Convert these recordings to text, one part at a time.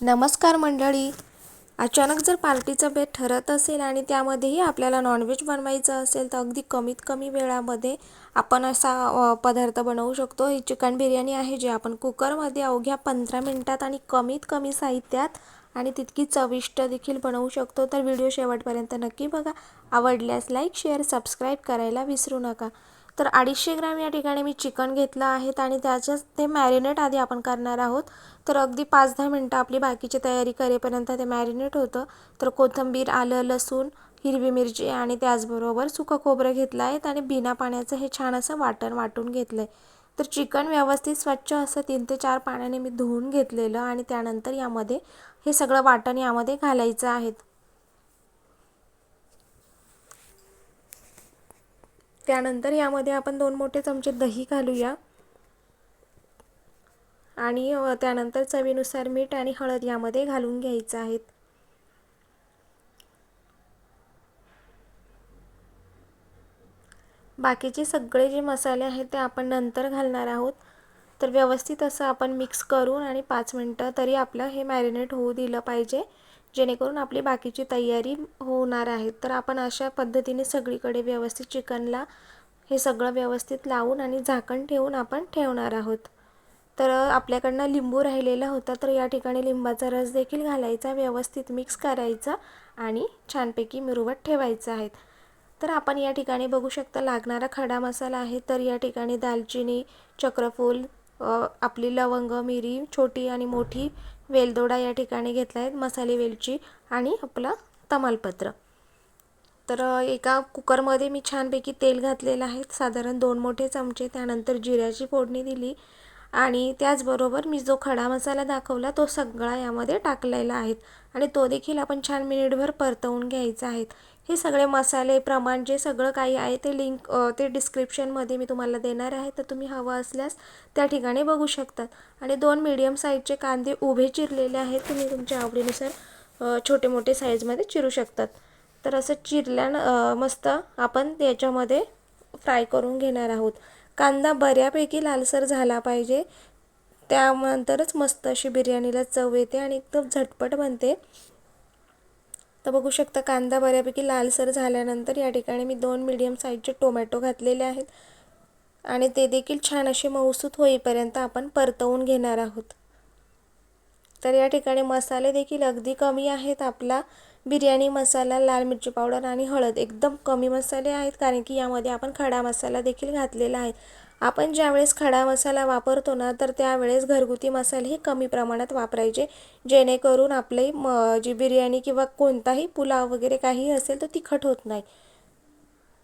नमस्कार मंडळी. अचानक जर पार्टीचं बेत ठरत असेल आणि त्यामध्येही आपल्याला नॉनव्हेज बनवायचं असेल तर अगदी कमीत कमी वेळामध्ये आपण असा पदार्थ बनवू शकतो. ही चिकन बिर्याणी आहे जी आपण कुकरमध्ये अवघ्या पंधरा मिनटात आणि कमीत कमी साहित्यात आणि तितकी चविष्ट देखील बनवू शकतो. तर व्हिडिओ शेवटपर्यंत नक्की बघा. आवडल्यास लाईक शेअर सबस्क्राईब करायला विसरू नका. तर अडीचशे ग्रॅम या ठिकाणी मी चिकन घेतलं आहेत आणि त्याच्याच ते मॅरिनेट आधी आपण करणार आहोत. तर अगदी पाच दहा मिनटं आपली बाकीची तयारी करेपर्यंत ते मॅरिनेट होतं. तर कोथिंबीर आलं लसूण हिरवी मिरची आणि त्याचबरोबर सुकं खोबरं घेतलं आहेत आणि बिना पाण्याचं हे छान असं वाटण वाटून घेतलं आहे तर चिकन व्यवस्थित स्वच्छ असं तीन ते चार पाण्याने मी धुवून घेतलेलं आणि त्यानंतर यामध्ये हे सगळं वाटण यामध्ये घालायचं आहे. त्यानंतर यामध्ये आपण दोन मोठे चमचे दही घालूया. आणि त्यानंतर चवीनुसार मीठ आणि हळद यामध्ये घालून घ्यायचं आहेत बाकीचे सगळे जे मसाले आहेत ते आपण नंतर घालणार आहोत. तर व्यवस्थित असं आपण मिक्स करून आणि पाच मिनटं तरी आपलं हे मॅरिनेट होऊ दिलं पाहिजे. जेणेकरून आपली बाकीची तयारी होणार आहे. तर आपण अशा पद्धतीने सगळीकडे व्यवस्थित चिकनला हे सगळं व्यवस्थित लावून आणि झाकण ठेवून आपण ठेवणार आहोत. तर आपल्याकडनं लिंबू राहिलेला होता तर या ठिकाणी लिंबाचा रस देखील घालायचा व्यवस्थित मिक्स करायचा आणि छानपैकी मिरवत ठेवायचं आहे तर आपण या ठिकाणी बघू शकता लागणारा खडा मसाला आहे तर या ठिकाणी दालचिनी चक्रफूल आपली लवंग मिरी छोटी आणि मोठी वेलदोडा या ठिकाणी घेतला आहेत मसाले वेलची आणि आपलं तमालपत्र. तर एका कुकरमध्ये मी छानपैकी तेल घातलेलं आहे. साधारण दोन मोठे चमचे त्यानंतर जिऱ्याची फोडणी दिली. आणि त्याचबरोबर मी जो खडा मसाला दाखवला तो सगळा यामध्ये टाकलेला आहे आणि तो देखील आपण छान मिनिटभर परतवून घ्यायचा आहे. हे सगळे मसाले प्रमाण जे सगळं काही आहे ते लिंक ते डिस्क्रिप्शनमध्ये मी तुम्हाला देणार आहे. तर तुम्ही हवं असल्यास त्या ठिकाणी बघू शकतात. आणि दोन मीडियम साईजचे कांदे उभे चिरलेले आहेत. तुम्ही तुमच्या आवडीनुसार छोटे मोठे साईजमध्ये चिरू शकतात. तर असं चिरल्यानं मस्त आपण त्याच्यामध्ये फ्राय करून घेणार आहोत. कांदा बऱ्यापैकी लालसर झाला पाहिजे. त्यानंतरच मस्त अशी बिर्याणीला चव येते आणि एकदम झटपट बनते. तर बघू शकता कांदा बऱ्यापैकी लालसर झाल्यानंतर या ठिकाणी मी दोन मीडियम साईजचे टोमॅटो घातलेले आहेत. आणि ते देखील छान असे मऊसूत होईपर्यंत आपण परतवून घेणार आहोत. तर या ठिकाणी मसाले देखील अगदी कमी आहेत आपला. बिर्याणी मसाला लाल मिरची पावडर आणि हळद एकदम कमी मसाले आहेत कारण की यामध्ये आपण खडा मसाला देखील घातलेला आहे. आपण ज्यावेळेस खडा मसाला वापरतो ना तर त्यावेळेस घरगुती मसाले हे कमी प्रमाणात वापरायचे जेणेकरून आपली म जी बिर्याणी किंवा कोणताही पुलाव वगैरे काही असेल तर तिखट होत नाही.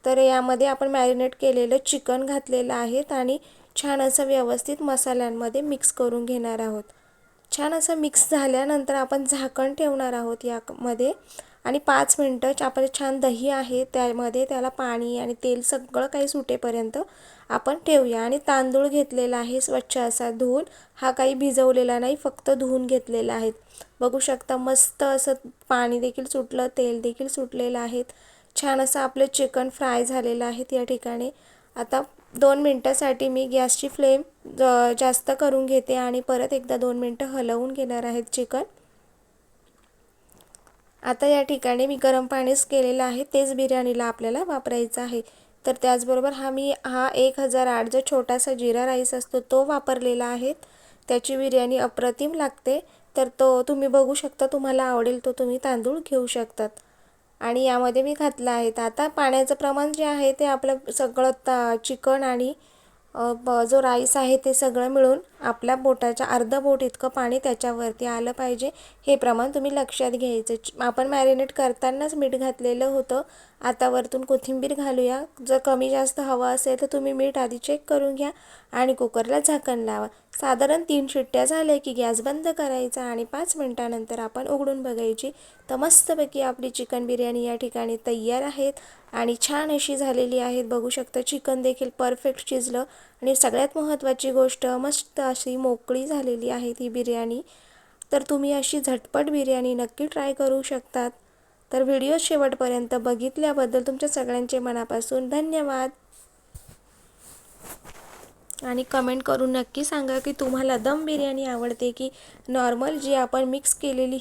तर यामध्ये आपण मॅरिनेट केलेलं चिकन घातलेलं आहेत आणि छान असं व्यवस्थित मसाल्यांमध्ये मिक्स करून घेणार आहोत. छान असं मिक्स झाल्यानंतर आपण झाकण ठेवणार आहोत यामध्ये. आणि पाच मिनटं आपण छान दही आहे त्यामध्ये त्याला पाणी आणि तेल सगळं काही सुटेपर्यंत आपण ठेवूया. आणि तांदूळ घेतलेला आहे स्वच्छ असा धुवून. हा काही भिजवलेला नाही फक्त धुवून घेतलेला आहे. बघू शकता मस्त असं पाणी देखील सुटलं तेल देखील सुटलेलं आहे. छान असं आपलं चिकन फ्राय झालेलं आहे या ठिकाणी. आता दोन मिनटासाठी मी गॅसची फ्लेम जास्त करून घेते आणि परत एकदा दोन मिनटं हलवून घेणार आहेत चिकन. आता या ठिकाणी मी गरम पाणीच केलेलं आहे तेच बिर्याणीला आपल्याला वापरायचं आहे. तर त्याचबरोबर हा मी हा एक हजार आठ जो छोटासा जिरा राईस असतो तो वापरलेला आहे. त्याची बिर्याणी अप्रतिम लागते. तर तो तुम्ही बघू शकता तुम्हाला आवडेल तो तुम्ही तांदूळ घेऊ शकतात. आणि यामध्ये मी घातलं आहे. आता पाण्याचं प्रमाण जे आहे ते आपलं सगळं ता चिकन आणि जो राईस आहे ते सगळं मिळून आपल्या बोटाच्या अर्ध बोट इतकं पाणी त्याच्यावरती आलं पाहिजे. हे प्रमाण तुम्ही लक्षात घ्यायचं. आपण मॅरिनेट करतानाच मीठ घातलेलं होतं. आता वरतून कोथिंबीर घालूया. जर कमी जास्त हवं असेल तर तुम्ही मीठ आधी चेक करून घ्या आणि कुकरला झाकण लावा. साधारण तीन शिट्ट्या झाल्या की गॅस बंद करायचा आणि पाच मिनटानंतर आपण उघडून बघायची. तर मस्तपैकी आपली चिकन बिर्याणी या ठिकाणी तयार आहेत आणि छान अशी झालेली आहेत. बघू शकता चिकन देखील परफेक्ट शिजलं. आणि सगळ्यात महत्त्वाची गोष्ट मस्त अशी मोकळी झालेली आहे ती बिर्याणी. तर तुम्ही अशी झटपट बिर्याणी नक्की ट्राय करू शकतात. तर व्हिडिओ शेवटपर्यंत बघितल्याबद्दल तुमच्या सगळ्यांचे मनापासून धन्यवाद. आणि कमेंट करून नक्की सांगा की तुम्हाला दम बिर्याणी आवडते की नॉर्मल जी आपण मिक्स केलेली